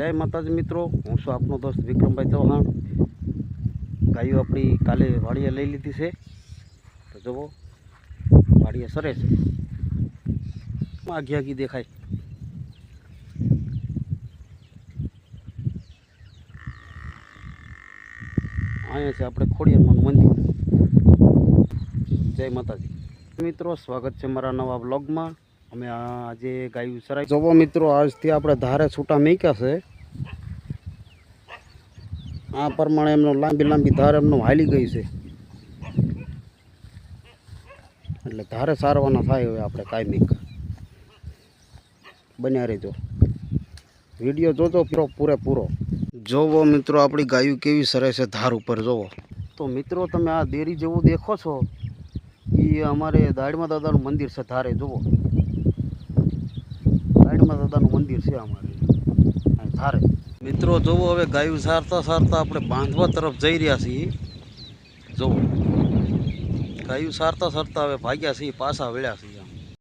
જય માતાજી મિત્રો. હું છું આપનો દોસ્ત વિક્રમભાઈ ચૌહાણ. ગાયો આપણી કાલે વાડીએ લઈ લીધી છે. તો જુઓ, વાડીએ સરે છે. આઘી આઘી દેખાય. અહીંયા છે આપણે ખોડિયારમાંનું મંદિર. જય માતાજી. મિત્રો, સ્વાગત છે મારા નવા બ્લોગમાં અમે આજે ગાયું સરાય જોવો મિત્રો, આજથી આપણે ધારે છૂટા મૂક્યા છે. આ પ્રમાણે એમનો લાંબી લાંબી ધાર એમનો હાલી ગઈ છે. એટલે ધારે સારવાના થાય હવે આપણે કાયમિક બન્યા રહેજો. વીડિયો જોજો પૂરો પૂરેપૂરો જોવો મિત્રો, આપણી ગાયું કેવી સરે છે ધાર ઉપર, જોવો. તો મિત્રો, તમે આ દેરી જેવું દેખો છો એ અમારે દાડમા દાદાનું મંદિર છે ધારે જુઓ દાડમા દાદાનું મંદિર છે અમારે. ધારે. મિત્રો, જુઓ હવે ગાયું સારતા સારતા આપણે બાંધવા તરફ જઈ રહ્યા છીએ. જુઓ. ગાયું સારતા સારતા હવે ભાગ્યા છીએ, પાછા વળ્યા છીએ.